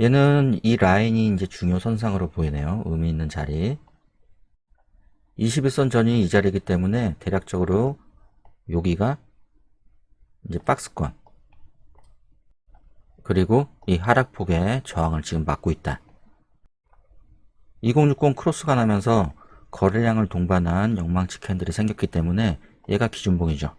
얘는 이 라인이 이제 중요 선상으로 보이네요. 의미 있는 자리. 21선 전이 이 자리이기 때문에 대략적으로 여기가 이제 박스권. 그리고 이 하락폭의 저항을 지금 막고 있다. 2060 크로스가 나면서 거래량을 동반한 영망치 캔들이 생겼기 때문에 얘가 기준봉이죠.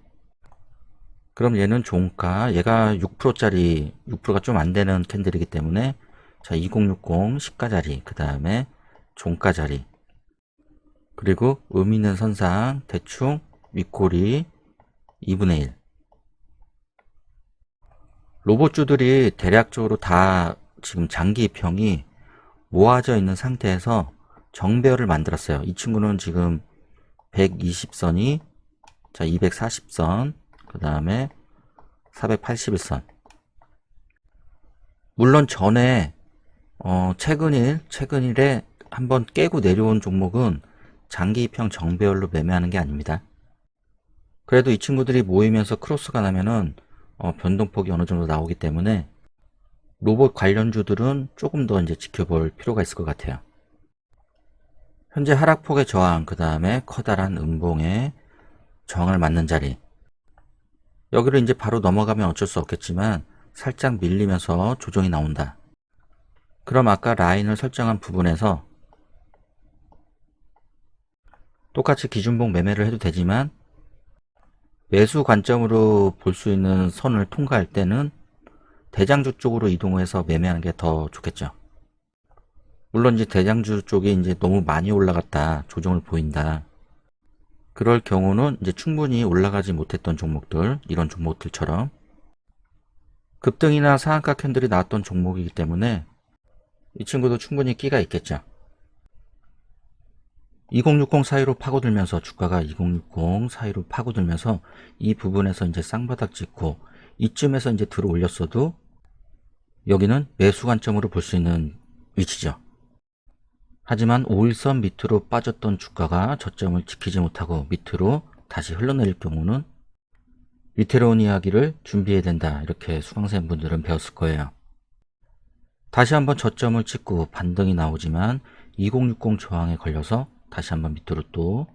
그럼 얘는 종가, 얘가 6%짜리, 6%가 좀 안 되는 캔들이기 때문에 자, 2060 시가 자리, 그 다음에 종가 자리, 그리고 의미 있는 선상, 대충 윗꼬리 2분의 1. 로봇주들이 대략적으로 다 지금 장기 입형이 모아져 있는 상태에서 정배열을 만들었어요. 이 친구는 지금 120선이 자 240선 그 다음에 481선 물론 전에 어, 최근일 최근일에 한번 깨고 내려온 종목은 장기 입형 정배열로 매매하는 게 아닙니다. 그래도 이 친구들이 모이면서 크로스가 나면은 어, 변동폭이 어느 정도 나오기 때문에 로봇 관련주들은 조금 더 이제 지켜볼 필요가 있을 것 같아요. 현재 하락폭의 저항, 그 다음에 커다란 음봉의 저항을 맞는 자리. 여기를 이제 바로 넘어가면 어쩔 수 없겠지만 살짝 밀리면서 조정이 나온다. 그럼 아까 라인을 설정한 부분에서 똑같이 기준봉 매매를 해도 되지만 매수 관점으로 볼 수 있는 선을 통과할 때는 대장주 쪽으로 이동해서 매매하는 게 더 좋겠죠. 물론 이제 대장주 쪽이 이제 너무 많이 올라갔다 조정을 보인다. 그럴 경우는 이제 충분히 올라가지 못했던 종목들 이런 종목들처럼 급등이나 상한가 캔들이 나왔던 종목이기 때문에 이 친구도 충분히 끼가 있겠죠. 2060 사이로 파고들면서 주가가 2060 사이로 파고들면서 이 부분에서 이제 쌍바닥 찍고 이쯤에서 이제 들어 올렸어도 여기는 매수 관점으로 볼 수 있는 위치죠. 하지만 5일선 밑으로 빠졌던 주가가 저점을 지키지 못하고 밑으로 다시 흘러내릴 경우는 위태로운 이야기를 준비해야 된다. 이렇게 수강생 분들은 배웠을 거예요. 다시 한번 저점을 찍고 반등이 나오지만 2060 저항에 걸려서 다시 한번 밑으로 또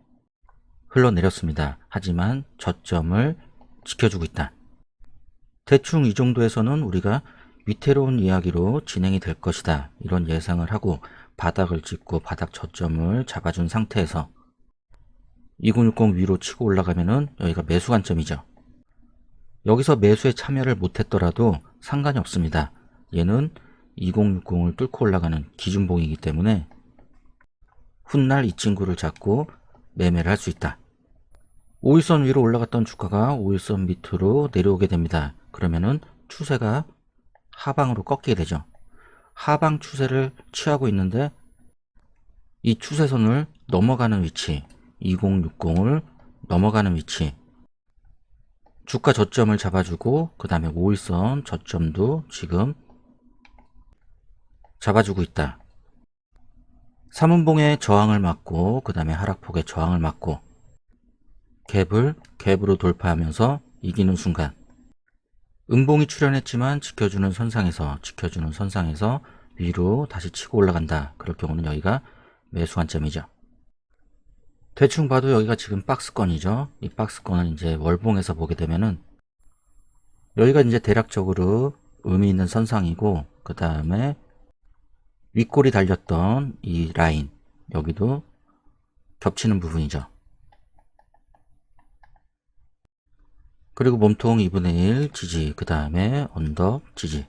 흘러내렸습니다. 하지만 저점을 지켜주고 있다. 대충 이 정도에서는 우리가 위태로운 이야기로 진행이 될 것이다. 이런 예상을 하고 바닥을 찍고 바닥 저점을 잡아준 상태에서 2060 위로 치고 올라가면은 여기가 매수 관점이죠. 여기서 매수에 참여를 못했더라도 상관이 없습니다. 얘는 2060을 뚫고 올라가는 기준봉이기 때문에 훗날 이 친구를 잡고 매매를 할 수 있다. 5일선 위로 올라갔던 주가가 5일선 밑으로 내려오게 됩니다. 그러면은 추세가 하방으로 꺾이게 되죠. 하방 추세를 취하고 있는데 이 추세선을 넘어가는 위치, 2060을 넘어가는 위치, 주가 저점을 잡아주고 그 다음에 5일선 저점도 지금 잡아주고 있다. 3분봉의 저항을 막고 그 다음에 하락폭의 저항을 막고 갭을 갭으로 돌파하면서 이기는 순간 음봉이 출현했지만 지켜주는 선상에서 지켜주는 선상에서 위로 다시 치고 올라간다. 그럴 경우는 여기가 매수 관점이죠. 대충 봐도 여기가 지금 박스권이죠. 이 박스권은 이제 월봉에서 보게 되면은 여기가 이제 대략적으로 의미 있는 선상이고 그 다음에 윗골이 달렸던 이 라인 여기도 겹치는 부분이죠. 그리고 몸통 2분의 1 지지 그 다음에 언덕 지지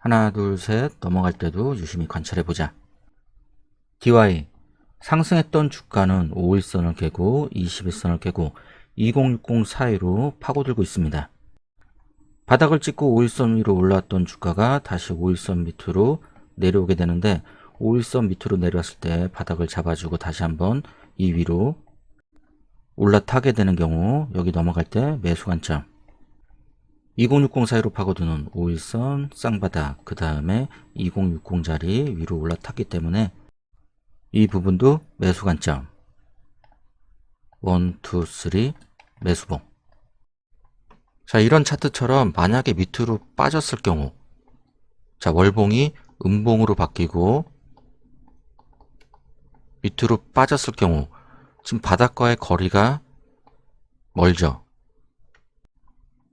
하나 둘 셋 넘어갈 때도 유심히 관찰해 보자 DY 상승했던 주가는 5일선을 깨고 21선을 깨고 2060 사이로 파고들고 있습니다. 바닥을 찍고 5일선 위로 올라왔던 주가가 다시 5일선 밑으로 내려오게 되는데 5일선 밑으로 내려왔을 때 바닥을 잡아주고 다시 한번 이 위로 올라타게 되는 경우 여기 넘어갈 때 매수 관점. 2060 사이로 파고드는 5일선 쌍바닥 그 다음에 2060 자리 위로 올라탔기 때문에 이 부분도 매수 관점. 1, 2, 3 매수봉. 자 이런 차트처럼 만약에 밑으로 빠졌을 경우 자, 월봉이 음봉으로 바뀌고 밑으로 빠졌을 경우 지금 바닥과의 거리가 멀죠.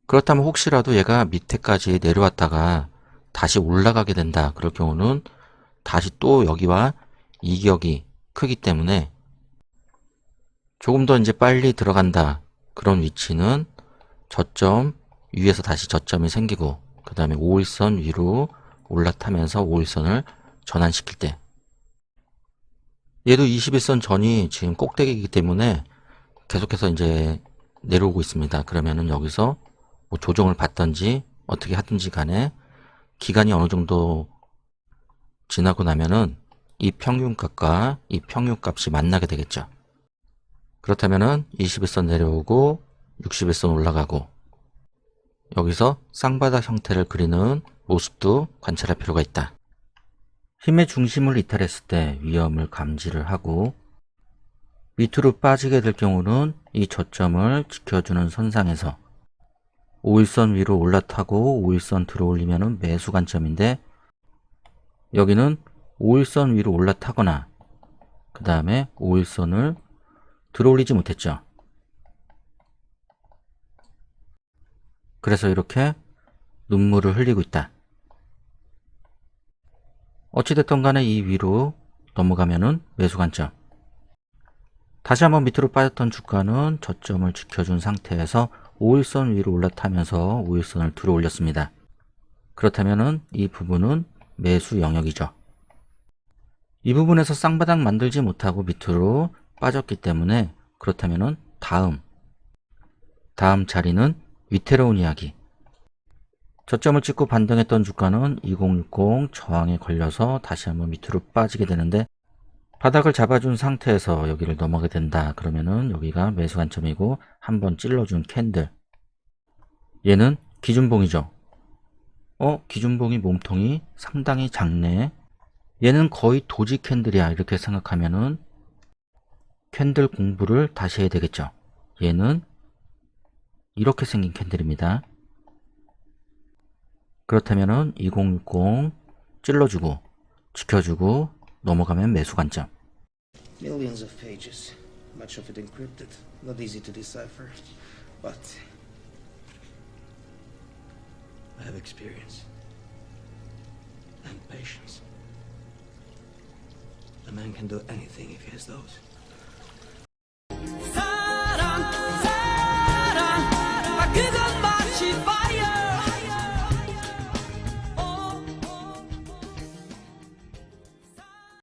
그렇다면 혹시라도 얘가 밑에까지 내려왔다가 다시 올라가게 된다. 그럴 경우는 다시 또 여기와 이격이 크기 때문에 조금 더 이제 빨리 들어간다. 그런 위치는 저점 위에서 다시 저점이 생기고 그 다음에 5일선 위로 올라타면서 5일선을 전환시킬 때 얘도 21선 전이 지금 꼭대기이기 때문에 계속해서 이제 내려오고 있습니다. 그러면은 여기서 뭐 조정을 받던지 어떻게 하든지 간에 기간이 어느 정도 지나고 나면은 이 평균값과 이 평균값이 만나게 되겠죠. 그렇다면은 21선 내려오고 61선 올라가고 여기서 쌍바닥 형태를 그리는 모습도 관찰할 필요가 있다. 힘의 중심을 이탈했을 때 위험을 감지를 하고 밑으로 빠지게 될 경우는 이 저점을 지켜주는 선상에서 5일선 위로 올라타고 5일선 들어올리면 매수 관점인데 여기는 5일선 위로 올라타거나 그 다음에 5일선을 들어올리지 못했죠. 그래서 이렇게 눈물을 흘리고 있다. 어찌됐든 간에 이 위로 넘어가면은 매수 관점. 다시 한번 밑으로 빠졌던 주가는 저점을 지켜준 상태에서 5일선 위로 올라타면서 5일선을 들어 올렸습니다. 그렇다면은 이 부분은 매수 영역이죠. 이 부분에서 쌍바닥 만들지 못하고 밑으로 빠졌기 때문에 그렇다면은 다음 다음 자리는 위태로운 이야기. 저점을 찍고 반등했던 주가는 2060 저항에 걸려서 다시 한번 밑으로 빠지게 되는데 바닥을 잡아준 상태에서 여기를 넘어가게 된다. 그러면은 여기가 매수 관점이고 한번 찔러준 캔들. 얘는 기준봉이죠. 어? 기준봉이 몸통이 상당히 작네. 얘는 거의 도지 캔들이야. 이렇게 생각하면은 캔들 공부를 다시 해야 되겠죠. 얘는 이렇게 생긴 캔들입니다. 그렇다면은 2060 찔러주고 지켜주고 넘어가면 매수 관점. Millions of pages, much of it encrypted, not easy to decipher. But I have experience and patience. A man can do anything if he has those.